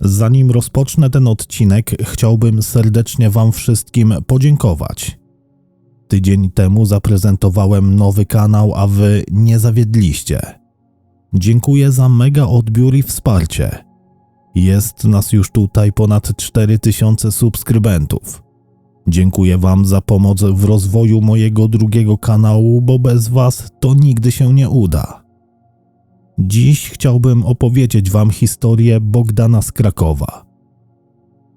Zanim rozpocznę ten odcinek, chciałbym serdecznie Wam wszystkim podziękować. Tydzień temu zaprezentowałem nowy kanał, a Wy nie zawiedliście. Dziękuję za mega odbiór i wsparcie. Jest nas już tutaj ponad 4000 subskrybentów. Dziękuję Wam za pomoc w rozwoju mojego drugiego kanału, bo bez Was to nigdy się nie uda. Dziś chciałbym opowiedzieć Wam historię Bogdana z Krakowa.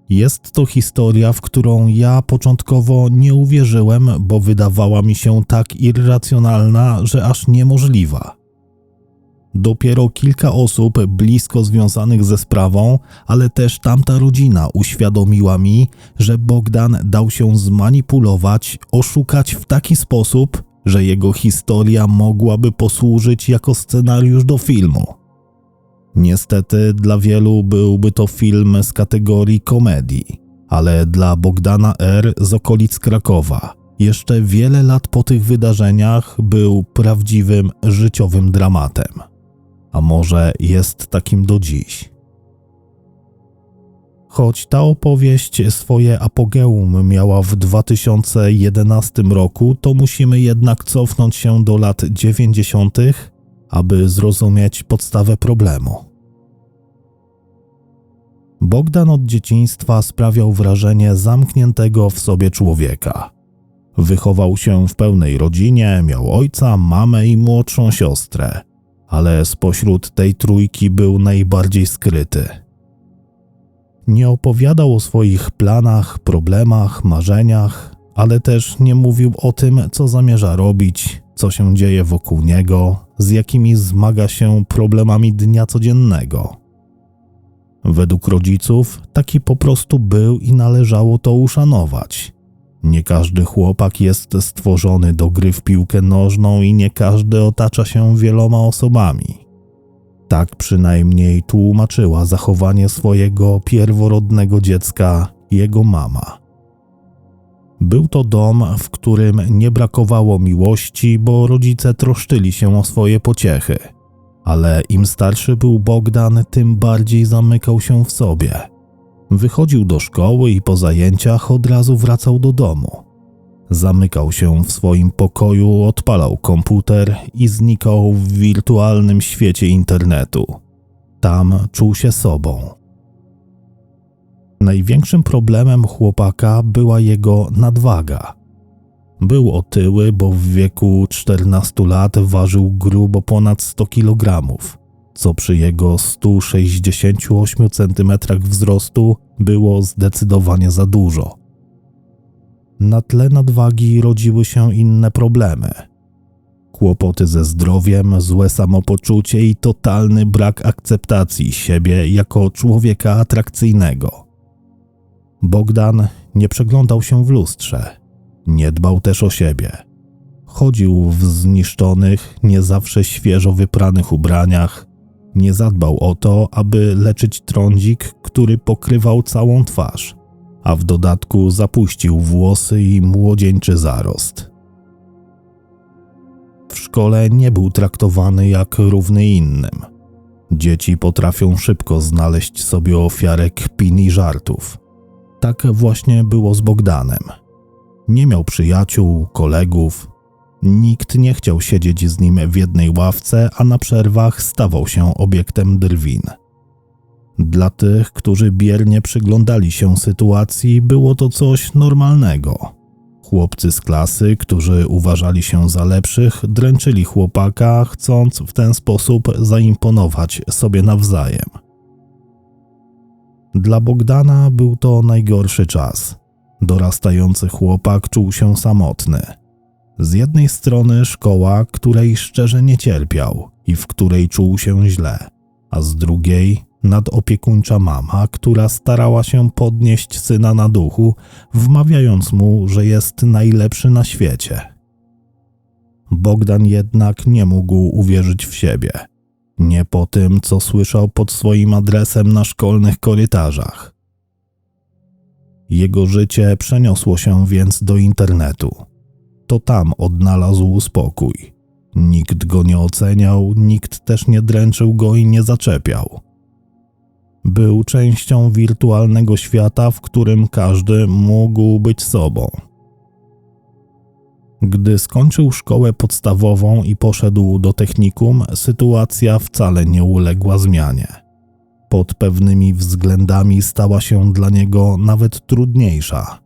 Jest to historia, w którą ja początkowo nie uwierzyłem, bo wydawała mi się tak irracjonalna, że aż niemożliwa. Dopiero kilka osób blisko związanych ze sprawą, ale też tamta rodzina uświadomiła mi, że Bogdan dał się zmanipulować, oszukać w taki sposób, że jego historia mogłaby posłużyć jako scenariusz do filmu. Niestety dla wielu byłby to film z kategorii komedii, ale dla Bogdana R. z okolic Krakowa jeszcze wiele lat po tych wydarzeniach był prawdziwym życiowym dramatem. A może jest takim do dziś. Choć ta opowieść swoje apogeum miała w 2011 roku, to musimy jednak cofnąć się do lat 90., aby zrozumieć podstawę problemu. Bogdan od dzieciństwa sprawiał wrażenie zamkniętego w sobie człowieka. Wychował się w pełnej rodzinie, miał ojca, mamę i młodszą siostrę, ale spośród tej trójki był najbardziej skryty. Nie opowiadał o swoich planach, problemach, marzeniach, ale też nie mówił o tym, co zamierza robić, co się dzieje wokół niego, z jakimi zmaga się problemami dnia codziennego. Według rodziców taki po prostu był i należało to uszanować. Nie każdy chłopak jest stworzony do gry w piłkę nożną i nie każdy otacza się wieloma osobami. Tak przynajmniej tłumaczyła zachowanie swojego pierworodnego dziecka jego mama. Był to dom, w którym nie brakowało miłości, bo rodzice troszczyli się o swoje pociechy. Ale im starszy był Bogdan, tym bardziej zamykał się w sobie. Wychodził do szkoły i po zajęciach od razu wracał do domu. Zamykał się w swoim pokoju, odpalał komputer i znikał w wirtualnym świecie internetu. Tam czuł się sobą. Największym problemem chłopaka była jego nadwaga. Był otyły, bo w wieku 14 lat ważył grubo ponad 100 kg, co przy jego 168 cm wzrostu było zdecydowanie za dużo. Na tle nadwagi rodziły się inne problemy. Kłopoty ze zdrowiem, złe samopoczucie i totalny brak akceptacji siebie jako człowieka atrakcyjnego. Bogdan nie przeglądał się w lustrze, nie dbał też o siebie. Chodził w zniszczonych, nie zawsze świeżo wypranych ubraniach, nie zadbał o to, aby leczyć trądzik, który pokrywał całą twarz a w dodatku zapuścił włosy i młodzieńczy zarost. W szkole nie był traktowany jak równy innym. Dzieci potrafią szybko znaleźć sobie ofiarę kpin i żartów. Tak właśnie było z Bogdanem. Nie miał przyjaciół, kolegów. Nikt nie chciał siedzieć z nim w jednej ławce, a na przerwach stawał się obiektem drwin. Dla tych, którzy biernie przyglądali się sytuacji, było to coś normalnego. Chłopcy z klasy, którzy uważali się za lepszych, dręczyli chłopaka, chcąc w ten sposób zaimponować sobie nawzajem. Dla Bogdana był to najgorszy czas. Dorastający chłopak czuł się samotny. Z jednej strony szkoła, której szczerze nie cierpiał i w której czuł się źle, a z drugiej nadopiekuńcza mama, która starała się podnieść syna na duchu, wmawiając mu, że jest najlepszy na świecie. Bogdan jednak nie mógł uwierzyć w siebie. Nie po tym, co słyszał pod swoim adresem na szkolnych korytarzach. Jego życie przeniosło się więc do internetu. To tam odnalazł spokój. Nikt go nie oceniał, nikt też nie dręczył go i nie zaczepiał Był częścią wirtualnego świata, w którym każdy mógł być sobą. Gdy skończył szkołę podstawową i poszedł do technikum, sytuacja wcale nie uległa zmianie. Pod pewnymi względami stała się dla niego nawet trudniejsza.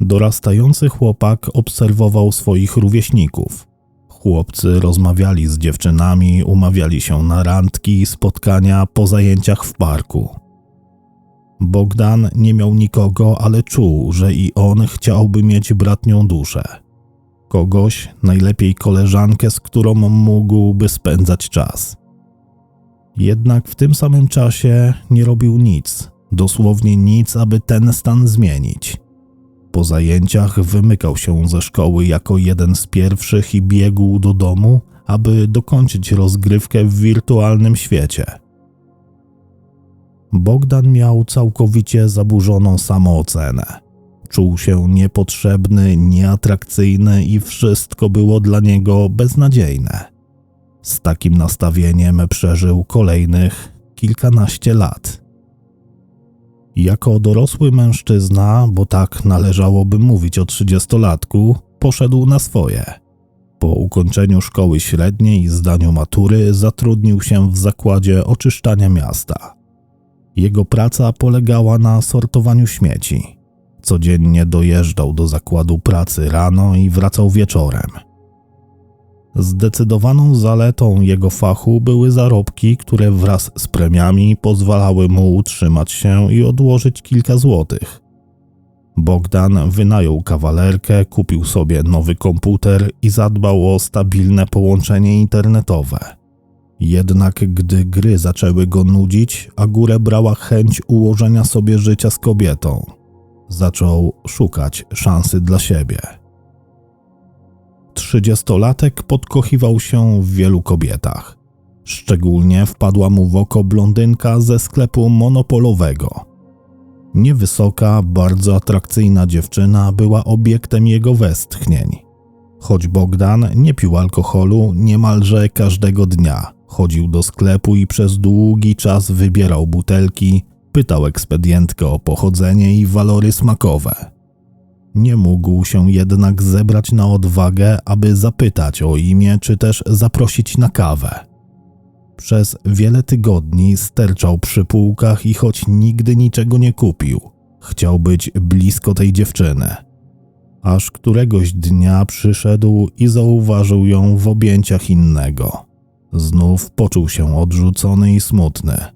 Dorastający chłopak obserwował swoich rówieśników. Chłopcy rozmawiali z dziewczynami, umawiali się na randki spotkania po zajęciach w parku. Bogdan nie miał nikogo, ale czuł, że i on chciałby mieć bratnią duszę. Kogoś, najlepiej koleżankę, z którą mógłby spędzać czas. Jednak w tym samym czasie nie robił nic, dosłownie nic, aby ten stan zmienić. Po zajęciach wymykał się ze szkoły jako jeden z pierwszych i biegł do domu, aby dokończyć rozgrywkę w wirtualnym świecie. Bogdan miał całkowicie zaburzoną samoocenę. Czuł się niepotrzebny, nieatrakcyjny i wszystko było dla niego beznadziejne. Z takim nastawieniem przeżył kolejnych kilkanaście lat. Jako dorosły mężczyzna, bo tak należałoby mówić o trzydziestolatku, poszedł na swoje. Po ukończeniu szkoły średniej i zdaniu matury zatrudnił się w zakładzie oczyszczania miasta. Jego praca polegała na sortowaniu śmieci. Codziennie dojeżdżał do zakładu pracy rano i wracał wieczorem. Zdecydowaną zaletą jego fachu były zarobki, które wraz z premiami pozwalały mu utrzymać się i odłożyć kilka złotych. Bogdan wynajął kawalerkę, kupił sobie nowy komputer i zadbał o stabilne połączenie internetowe. Jednak gdy gry zaczęły go nudzić, a górę brała chęć ułożenia sobie życia z kobietą, zaczął szukać szansy dla siebie. Trzydziestolatek podkochiwał się w wielu kobietach. Szczególnie wpadła mu w oko blondynka ze sklepu monopolowego. Niewysoka, bardzo atrakcyjna dziewczyna była obiektem jego westchnień. Choć Bogdan nie pił alkoholu niemalże każdego dnia, chodził do sklepu i przez długi czas wybierał butelki, pytał ekspedientkę o pochodzenie i walory smakowe. Nie mógł się jednak zebrać na odwagę, aby zapytać o imię czy też zaprosić na kawę. Przez wiele tygodni sterczał przy półkach i choć nigdy niczego nie kupił, chciał być blisko tej dziewczyny. Aż któregoś dnia przyszedł i zauważył ją w objęciach innego. Znów poczuł się odrzucony i smutny.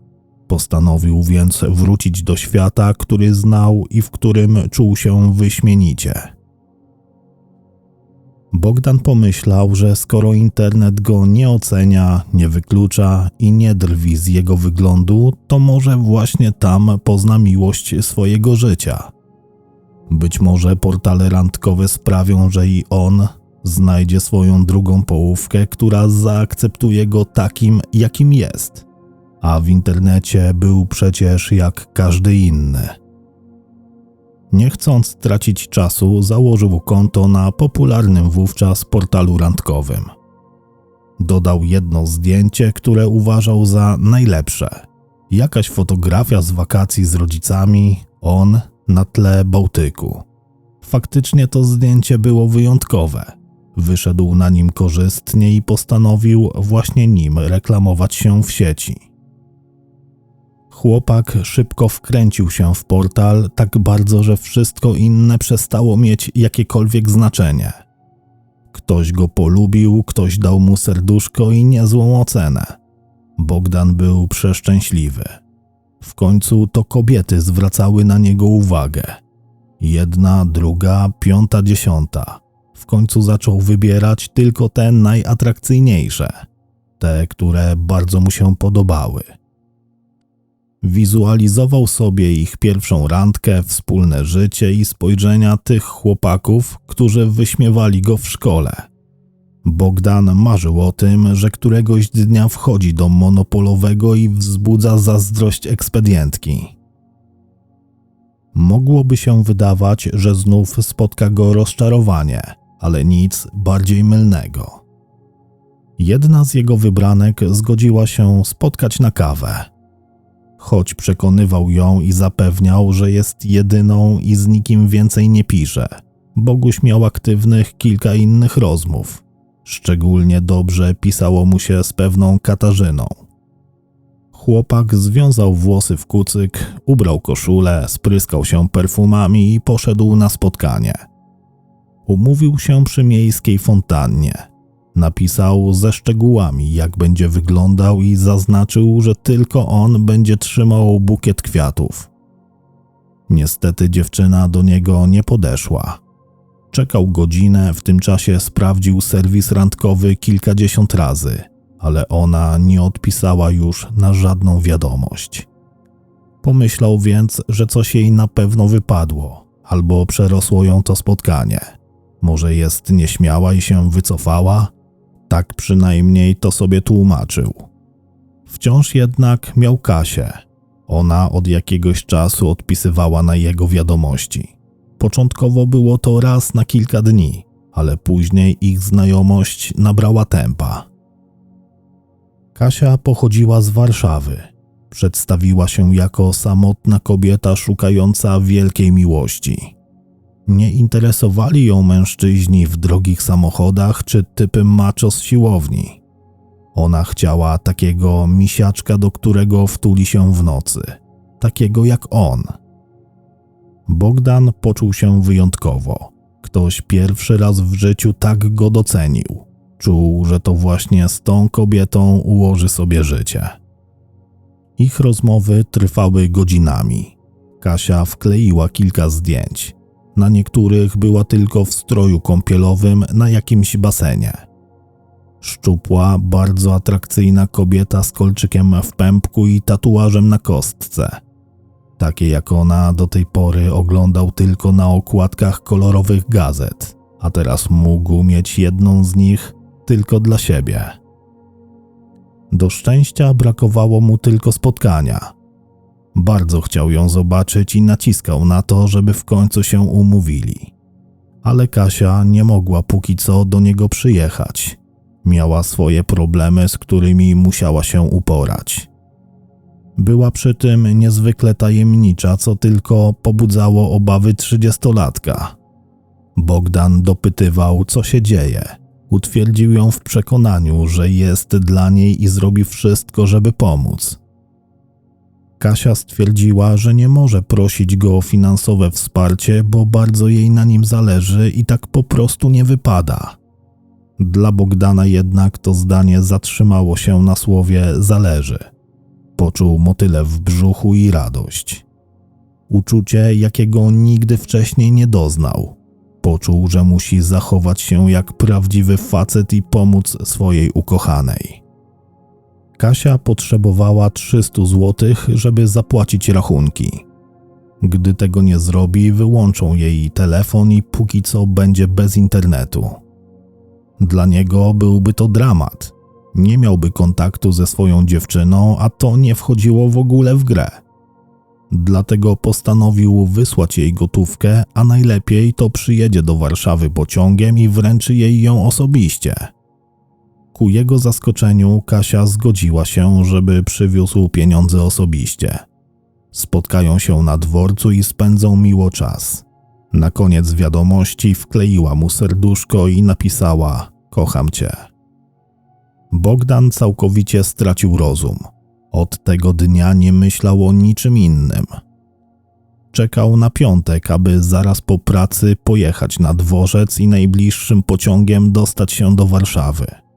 Postanowił więc wrócić do świata, który znał i w którym czuł się wyśmienicie. Bogdan pomyślał, że skoro internet go nie ocenia, nie wyklucza i nie drwi z jego wyglądu, to może właśnie tam pozna miłość swojego życia. Być może portale randkowe sprawią, że i on znajdzie swoją drugą połówkę, która zaakceptuje go takim, jakim jest a w internecie był przecież jak każdy inny. Nie chcąc tracić czasu, założył konto na popularnym wówczas portalu randkowym. Dodał jedno zdjęcie, które uważał za najlepsze. Jakaś fotografia z wakacji z rodzicami, on na tle Bałtyku. Faktycznie to zdjęcie było wyjątkowe. Wyszedł na nim korzystnie i postanowił właśnie nim reklamować się w sieci. Chłopak szybko wkręcił się w portal tak bardzo, że wszystko inne przestało mieć jakiekolwiek znaczenie. Ktoś go polubił, ktoś dał mu serduszko i niezłą ocenę. Bogdan był przeszczęśliwy. W końcu to kobiety zwracały na niego uwagę. Jedna, druga, piąta, dziesiąta. W końcu zaczął wybierać tylko te najatrakcyjniejsze, te, które bardzo mu się podobały. Wizualizował sobie ich pierwszą randkę, wspólne życie i spojrzenia tych chłopaków, którzy wyśmiewali go w szkole. Bogdan marzył o tym, że któregoś dnia wchodzi do monopolowego i wzbudza zazdrość ekspedientki. Mogłoby się wydawać, że znów spotka go rozczarowanie, ale nic bardziej mylnego. Jedna z jego wybranek zgodziła się spotkać na kawę. Choć przekonywał ją i zapewniał, że jest jedyną i z nikim więcej nie pisze. Boguś miał aktywnych kilka innych rozmów. Szczególnie dobrze pisało mu się z pewną Katarzyną. Chłopak związał włosy w kucyk, ubrał koszulę, spryskał się perfumami i poszedł na spotkanie. Umówił się przy miejskiej fontannie. Napisał ze szczegółami, jak będzie wyglądał, i zaznaczył, że tylko on będzie trzymał bukiet kwiatów. Niestety dziewczyna do niego nie podeszła. Czekał godzinę, w tym czasie sprawdził serwis randkowy kilkadziesiąt razy, ale ona nie odpisała już na żadną wiadomość. Pomyślał więc, że coś jej na pewno wypadło, albo przerosło ją to spotkanie. Może jest nieśmiała i się wycofała? Tak przynajmniej to sobie tłumaczył. Wciąż jednak miał Kasię. Ona od jakiegoś czasu odpisywała na jego wiadomości. Początkowo było to raz na kilka dni, ale później ich znajomość nabrała tempa. Kasia pochodziła z Warszawy. Przedstawiła się jako samotna kobieta szukająca wielkiej miłości. Nie interesowali ją mężczyźni w drogich samochodach czy typy macho z siłowni. Ona chciała takiego misiaczka, do którego wtuli się w nocy, takiego jak on. Bogdan poczuł się wyjątkowo. Ktoś pierwszy raz w życiu tak go docenił. Czuł, że to właśnie z tą kobietą ułoży sobie życie. Ich rozmowy trwały godzinami. Kasia wkleiła kilka zdjęć. Na niektórych była tylko w stroju kąpielowym na jakimś basenie. Szczupła, bardzo atrakcyjna kobieta z kolczykiem w pępku i tatuażem na kostce. Takie jak ona do tej pory oglądał tylko na okładkach kolorowych gazet, a teraz mógł mieć jedną z nich tylko dla siebie. Do szczęścia brakowało mu tylko spotkania. Bardzo chciał ją zobaczyć i naciskał na to, żeby w końcu się umówili. Ale Kasia nie mogła póki co do niego przyjechać. Miała swoje problemy, z którymi musiała się uporać. Była przy tym niezwykle tajemnicza, co tylko pobudzało obawy trzydziestolatka. Bogdan dopytywał, co się dzieje. Utwierdził ją w przekonaniu, że jest dla niej i zrobi wszystko, żeby pomóc. Kasia stwierdziła, że nie może prosić go o finansowe wsparcie, bo bardzo jej na nim zależy i tak po prostu nie wypada. Dla Bogdana jednak to zdanie zatrzymało się na słowie zależy. Poczuł motyle w brzuchu i radość. Uczucie, jakiego nigdy wcześniej nie doznał. Poczuł, że musi zachować się jak prawdziwy facet i pomóc swojej ukochanej. Kasia potrzebowała 300 zł, żeby zapłacić rachunki. Gdy tego nie zrobi, wyłączą jej telefon i póki co będzie bez internetu. Dla niego byłby to dramat. Nie miałby kontaktu ze swoją dziewczyną, a to nie wchodziło w ogóle w grę. Dlatego postanowił wysłać jej gotówkę, a najlepiej to przyjedzie do Warszawy pociągiem i wręczy jej ją osobiście. Ku jego zaskoczeniu Kasia zgodziła się, żeby przywiózł pieniądze osobiście. Spotkają się na dworcu i spędzą miło czas. Na koniec wiadomości wkleiła mu serduszko i napisała: Kocham cię. Bogdan całkowicie stracił rozum. Od tego dnia nie myślał o niczym innym. Czekał na piątek, aby zaraz po pracy pojechać na dworzec i najbliższym pociągiem dostać się do Warszawy.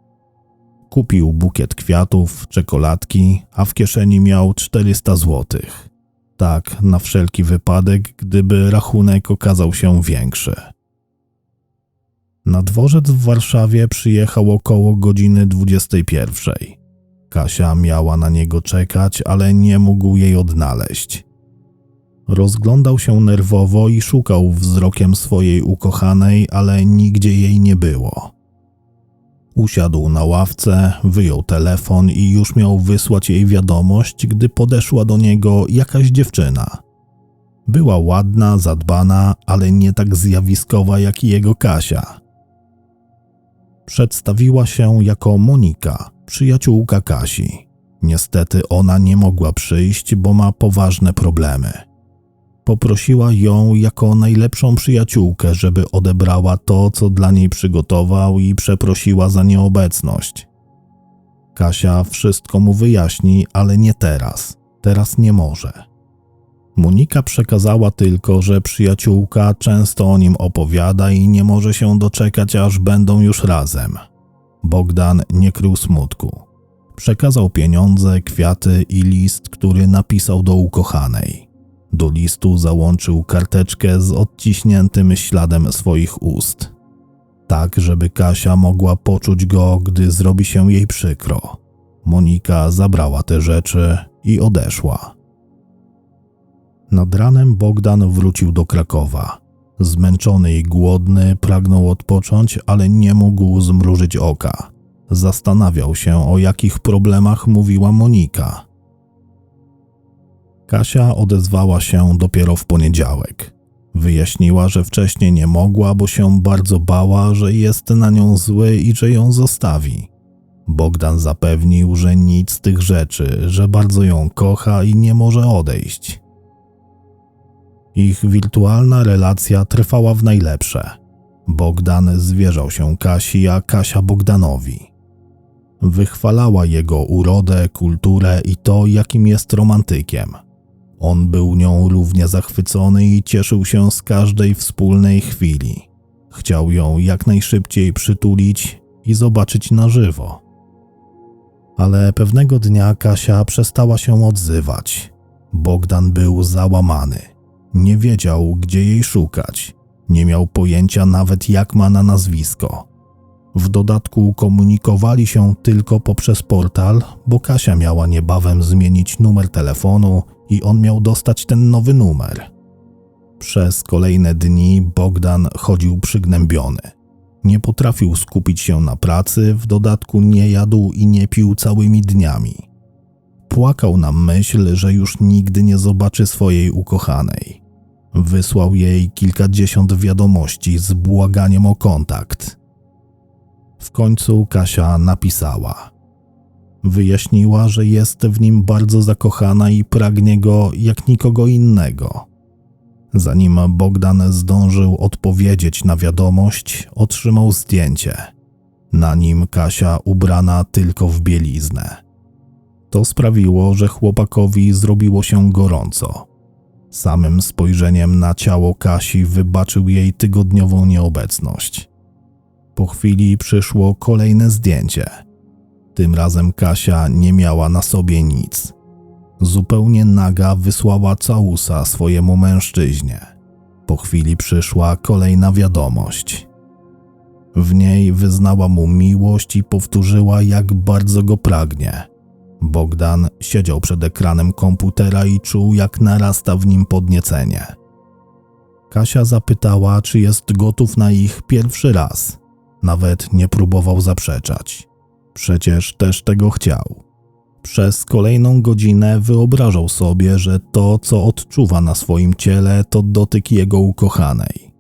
Kupił bukiet kwiatów, czekoladki, a w kieszeni miał 400 złotych. Tak, na wszelki wypadek, gdyby rachunek okazał się większy. Na dworzec w Warszawie przyjechał około godziny 21. Kasia miała na niego czekać, ale nie mógł jej odnaleźć. Rozglądał się nerwowo i szukał wzrokiem swojej ukochanej, ale nigdzie jej nie było. Usiadł na ławce, wyjął telefon i już miał wysłać jej wiadomość, gdy podeszła do niego jakaś dziewczyna. Była ładna, zadbana, ale nie tak zjawiskowa jak jego Kasia. Przedstawiła się jako Monika, przyjaciółka Kasi. Niestety ona nie mogła przyjść, bo ma poważne problemy. Poprosiła ją jako najlepszą przyjaciółkę, żeby odebrała to, co dla niej przygotował i przeprosiła za nieobecność. Kasia wszystko mu wyjaśni, ale nie teraz. Teraz nie może. Monika przekazała tylko, że przyjaciółka często o nim opowiada i nie może się doczekać, aż będą już razem. Bogdan nie krył smutku. Przekazał pieniądze, kwiaty i list, który napisał do ukochanej. Do listu załączył karteczkę z odciśniętym śladem swoich ust. Tak, żeby Kasia mogła poczuć go, gdy zrobi się jej przykro. Monika zabrała te rzeczy i odeszła. Nad ranem Bogdan wrócił do Krakowa. Zmęczony i głodny, pragnął odpocząć, ale nie mógł zmrużyć oka. Zastanawiał się, o jakich problemach mówiła Monika. Kasia odezwała się dopiero w poniedziałek. Wyjaśniła, że wcześniej nie mogła, bo się bardzo bała, że jest na nią zły i że ją zostawi. Bogdan zapewnił, że nic z tych rzeczy, że bardzo ją kocha i nie może odejść. Ich wirtualna relacja trwała w najlepsze. Bogdan zwierzał się Kasi, a Kasia Bogdanowi. Wychwalała jego urodę, kulturę i to, jakim jest romantykiem. On był nią równie zachwycony i cieszył się z każdej wspólnej chwili. Chciał ją jak najszybciej przytulić i zobaczyć na żywo. Ale pewnego dnia Kasia przestała się odzywać. Bogdan był załamany. Nie wiedział, gdzie jej szukać. Nie miał pojęcia nawet, jak ma na nazwisko. W dodatku komunikowali się tylko poprzez portal, bo Kasia miała niebawem zmienić numer telefonu i on miał dostać ten nowy numer. Przez kolejne dni Bogdan chodził przygnębiony. Nie potrafił skupić się na pracy, w dodatku nie jadł i nie pił całymi dniami. Płakał na myśl, że już nigdy nie zobaczy swojej ukochanej. Wysłał jej kilkadziesiąt wiadomości z błaganiem o kontakt. W końcu Kasia napisała. Wyjaśniła, że jest w nim bardzo zakochana i pragnie go jak nikogo innego. Zanim Bogdan zdążył odpowiedzieć na wiadomość, otrzymał zdjęcie. Na nim Kasia ubrana tylko w bieliznę. To sprawiło, że chłopakowi zrobiło się gorąco. Samym spojrzeniem na ciało Kasi wybaczył jej tygodniową nieobecność. Po chwili przyszło kolejne zdjęcie. Tym razem Kasia nie miała na sobie nic. Zupełnie naga wysłała całusa swojemu mężczyźnie. Po chwili przyszła kolejna wiadomość. W niej wyznała mu miłość i powtórzyła, jak bardzo go pragnie. Bogdan siedział przed ekranem komputera i czuł, jak narasta w nim podniecenie. Kasia zapytała, czy jest gotów na ich pierwszy raz. Nawet nie próbował zaprzeczać. Przecież też tego chciał. Przez kolejną godzinę wyobrażał sobie, że to, co odczuwa na swoim ciele, to dotyk jego ukochanej.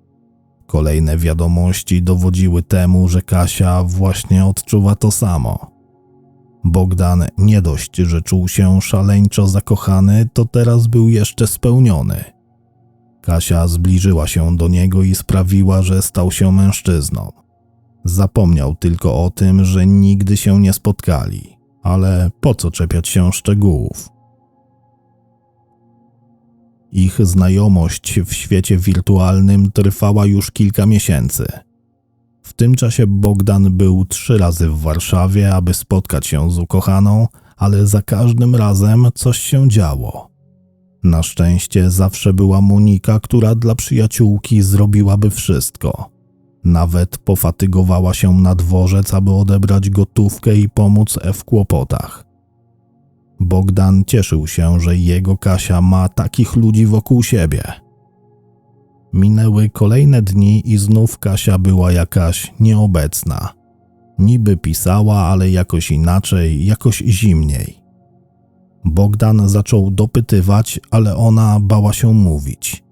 Kolejne wiadomości dowodziły temu, że Kasia właśnie odczuwa to samo. Bogdan nie dość, że czuł się szaleńczo zakochany, to teraz był jeszcze spełniony. Kasia zbliżyła się do niego i sprawiła, że stał się mężczyzną. Zapomniał tylko o tym, że nigdy się nie spotkali, ale po co czepiać się szczegółów? Ich znajomość w świecie wirtualnym trwała już kilka miesięcy. W tym czasie Bogdan był trzy razy w Warszawie, aby spotkać się z ukochaną, ale za każdym razem coś się działo. Na szczęście zawsze była Monika, która dla przyjaciółki zrobiłaby wszystko. Nawet pofatygowała się na dworzec, aby odebrać gotówkę i pomóc w kłopotach. Bogdan cieszył się, że jego Kasia ma takich ludzi wokół siebie. Minęły kolejne dni i znów Kasia była jakaś nieobecna. Niby pisała, ale jakoś inaczej, jakoś zimniej. Bogdan zaczął dopytywać, ale ona bała się mówić.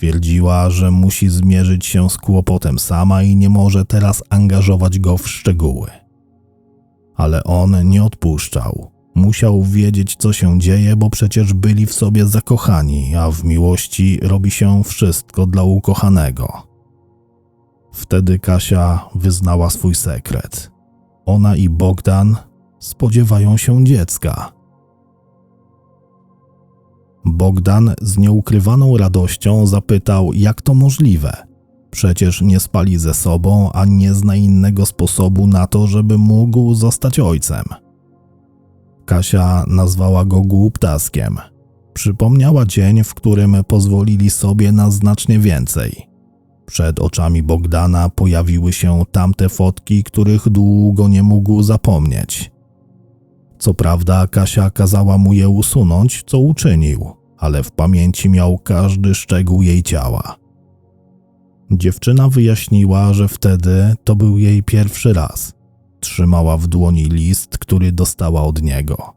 Twierdziła, że musi zmierzyć się z kłopotem sama i nie może teraz angażować go w szczegóły. Ale on nie odpuszczał. Musiał wiedzieć, co się dzieje, bo przecież byli w sobie zakochani, a w miłości robi się wszystko dla ukochanego. Wtedy Kasia wyznała swój sekret. Ona i Bogdan spodziewają się dziecka. Bogdan z nieukrywaną radością zapytał, jak to możliwe. Przecież nie spali ze sobą, a nie zna innego sposobu na to, żeby mógł zostać ojcem. Kasia nazwała go głuptaskiem. Przypomniała dzień, w którym pozwolili sobie na znacznie więcej. Przed oczami Bogdana pojawiły się tamte fotki, których długo nie mógł zapomnieć. Co prawda, Kasia kazała mu je usunąć, co uczynił, ale w pamięci miał każdy szczegół jej ciała. Dziewczyna wyjaśniła, że wtedy to był jej pierwszy raz. Trzymała w dłoni list, który dostała od niego.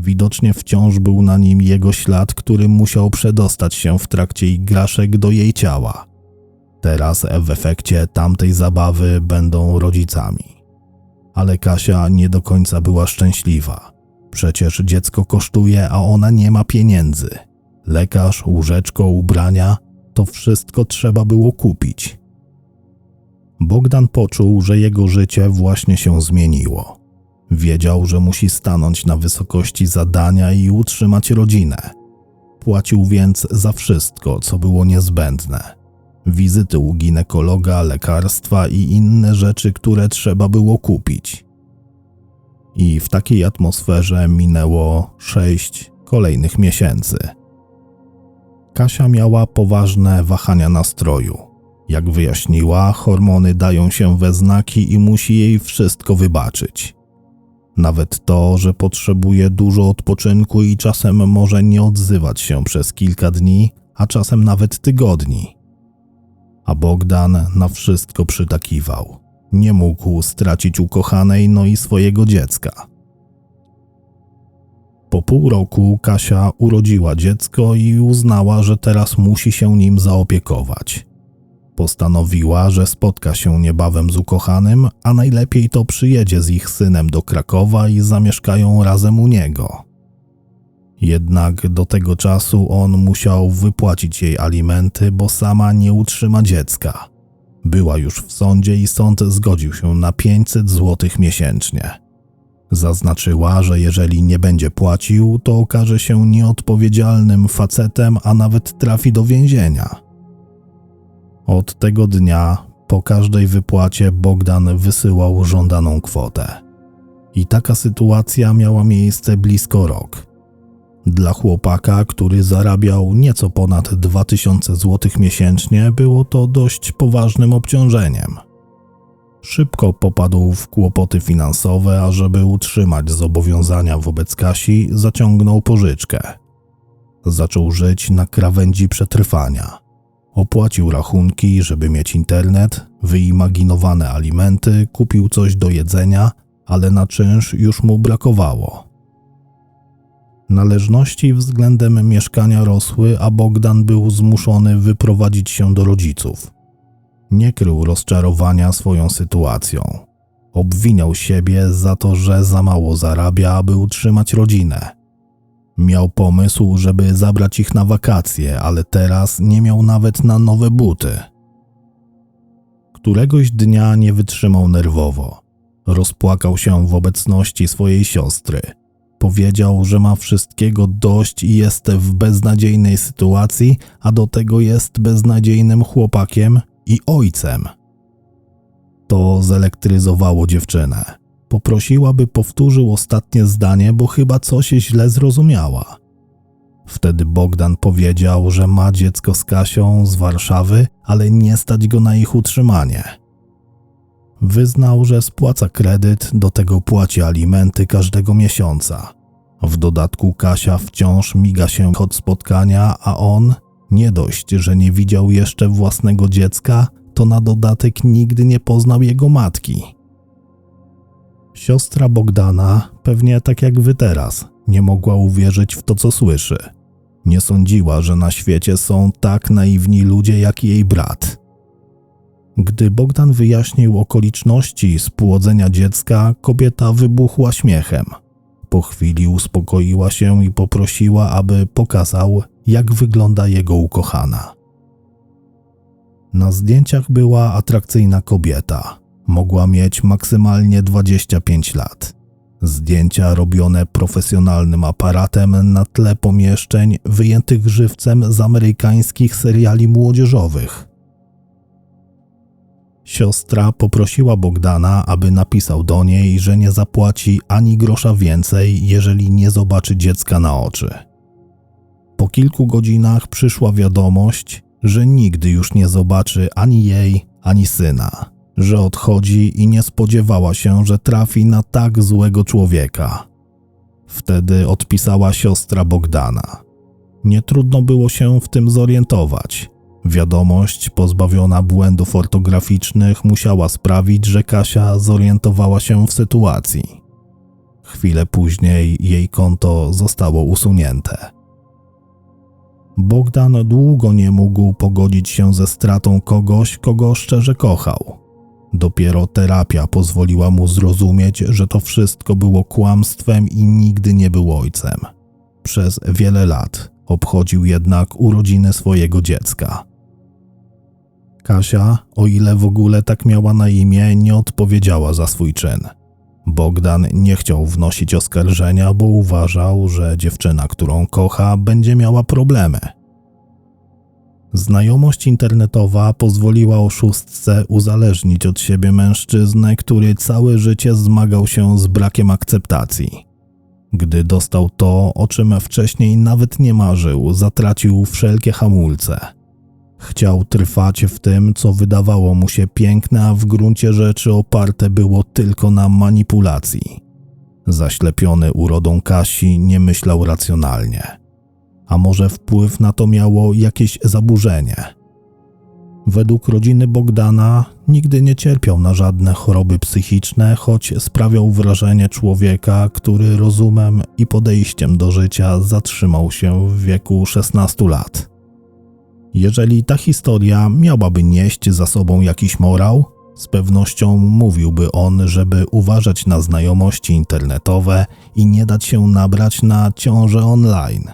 Widocznie wciąż był na nim jego ślad, który musiał przedostać się w trakcie igraszek do jej ciała. Teraz w efekcie tamtej zabawy będą rodzicami. Ale Kasia nie do końca była szczęśliwa. Przecież dziecko kosztuje, a ona nie ma pieniędzy. Lekarz, łóżeczko, ubrania to wszystko trzeba było kupić. Bogdan poczuł, że jego życie właśnie się zmieniło. Wiedział, że musi stanąć na wysokości zadania i utrzymać rodzinę. Płacił więc za wszystko, co było niezbędne. Wizyty u ginekologa, lekarstwa i inne rzeczy, które trzeba było kupić. I w takiej atmosferze minęło sześć kolejnych miesięcy. Kasia miała poważne wahania nastroju. Jak wyjaśniła, hormony dają się we znaki i musi jej wszystko wybaczyć. Nawet to, że potrzebuje dużo odpoczynku i czasem może nie odzywać się przez kilka dni, a czasem nawet tygodni. A Bogdan na wszystko przytakiwał. Nie mógł stracić ukochanej, no i swojego dziecka. Po pół roku Kasia urodziła dziecko i uznała, że teraz musi się nim zaopiekować. Postanowiła, że spotka się niebawem z ukochanym, a najlepiej to przyjedzie z ich synem do Krakowa i zamieszkają razem u niego. Jednak do tego czasu on musiał wypłacić jej alimenty, bo sama nie utrzyma dziecka. Była już w sądzie i sąd zgodził się na 500 zł miesięcznie. Zaznaczyła, że jeżeli nie będzie płacił, to okaże się nieodpowiedzialnym facetem, a nawet trafi do więzienia. Od tego dnia po każdej wypłacie Bogdan wysyłał żądaną kwotę. I taka sytuacja miała miejsce blisko rok. Dla chłopaka, który zarabiał nieco ponad 2000 zł miesięcznie, było to dość poważnym obciążeniem. Szybko popadł w kłopoty finansowe, a żeby utrzymać zobowiązania wobec Kasi, zaciągnął pożyczkę. Zaczął żyć na krawędzi przetrwania. Opłacił rachunki, żeby mieć internet, wyimaginowane alimenty, kupił coś do jedzenia, ale na czynsz już mu brakowało. Należności względem mieszkania rosły, a Bogdan był zmuszony wyprowadzić się do rodziców. Nie krył rozczarowania swoją sytuacją. Obwiniał siebie za to, że za mało zarabia, aby utrzymać rodzinę. Miał pomysł, żeby zabrać ich na wakacje, ale teraz nie miał nawet na nowe buty. Któregoś dnia nie wytrzymał nerwowo. Rozpłakał się w obecności swojej siostry. Powiedział, że ma wszystkiego dość i jest w beznadziejnej sytuacji, a do tego jest beznadziejnym chłopakiem i ojcem. To zelektryzowało dziewczynę. Poprosiła, by powtórzył ostatnie zdanie, bo chyba coś źle zrozumiała. Wtedy Bogdan powiedział, że ma dziecko z Kasią z Warszawy, ale nie stać go na ich utrzymanie. Wyznał, że spłaca kredyt, do tego płaci alimenty każdego miesiąca. W dodatku Kasia wciąż miga się od spotkania, a on nie dość, że nie widział jeszcze własnego dziecka, to na dodatek nigdy nie poznał jego matki. Siostra Bogdana, pewnie tak jak wy teraz, nie mogła uwierzyć w to, co słyszy. Nie sądziła, że na świecie są tak naiwni ludzie jak jej brat. Gdy Bogdan wyjaśnił okoliczności spłodzenia dziecka, kobieta wybuchła śmiechem. Po chwili uspokoiła się i poprosiła, aby pokazał, jak wygląda jego ukochana. Na zdjęciach była atrakcyjna kobieta. Mogła mieć maksymalnie 25 lat. Zdjęcia robione profesjonalnym aparatem na tle pomieszczeń wyjętych żywcem z amerykańskich seriali młodzieżowych. Siostra poprosiła Bogdana, aby napisał do niej, że nie zapłaci ani grosza więcej, jeżeli nie zobaczy dziecka na oczy. Po kilku godzinach przyszła wiadomość, że nigdy już nie zobaczy ani jej, ani syna, że odchodzi i nie spodziewała się, że trafi na tak złego człowieka. Wtedy odpisała siostra Bogdana. Nie trudno było się w tym zorientować. Wiadomość pozbawiona błędów ortograficznych musiała sprawić, że Kasia zorientowała się w sytuacji. Chwilę później jej konto zostało usunięte. Bogdan długo nie mógł pogodzić się ze stratą kogoś, kogo szczerze kochał. Dopiero terapia pozwoliła mu zrozumieć, że to wszystko było kłamstwem i nigdy nie był ojcem. Przez wiele lat obchodził jednak urodziny swojego dziecka. Kasia, o ile w ogóle tak miała na imię, nie odpowiedziała za swój czyn. Bogdan nie chciał wnosić oskarżenia, bo uważał, że dziewczyna, którą kocha, będzie miała problemy. Znajomość internetowa pozwoliła oszustce uzależnić od siebie mężczyznę, który całe życie zmagał się z brakiem akceptacji. Gdy dostał to, o czym wcześniej nawet nie marzył, zatracił wszelkie hamulce. Chciał trwać w tym, co wydawało mu się piękne, a w gruncie rzeczy oparte było tylko na manipulacji. Zaślepiony urodą Kasi nie myślał racjonalnie. A może wpływ na to miało jakieś zaburzenie? Według rodziny Bogdana nigdy nie cierpiał na żadne choroby psychiczne, choć sprawiał wrażenie człowieka, który rozumem i podejściem do życia zatrzymał się w wieku 16 lat. Jeżeli ta historia miałaby nieść za sobą jakiś morał, z pewnością mówiłby on, żeby uważać na znajomości internetowe i nie dać się nabrać na ciąże online.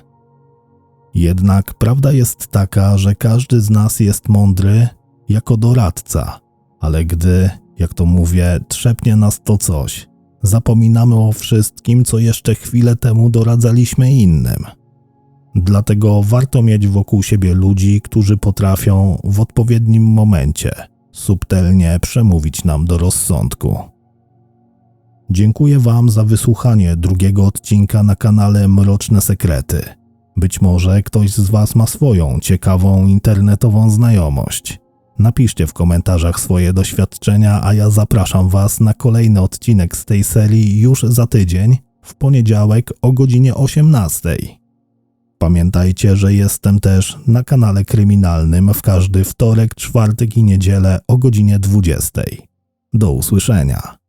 Jednak prawda jest taka, że każdy z nas jest mądry jako doradca, ale gdy, jak to mówię, trzepnie nas to coś, zapominamy o wszystkim, co jeszcze chwilę temu doradzaliśmy innym. Dlatego warto mieć wokół siebie ludzi, którzy potrafią w odpowiednim momencie subtelnie przemówić nam do rozsądku. Dziękuję Wam za wysłuchanie drugiego odcinka na kanale Mroczne Sekrety. Być może ktoś z Was ma swoją ciekawą internetową znajomość. Napiszcie w komentarzach swoje doświadczenia, a ja zapraszam Was na kolejny odcinek z tej serii już za tydzień, w poniedziałek o godzinie 18. Pamiętajcie, że jestem też na kanale kryminalnym w każdy wtorek, czwartek i niedzielę o godzinie 20. Do usłyszenia.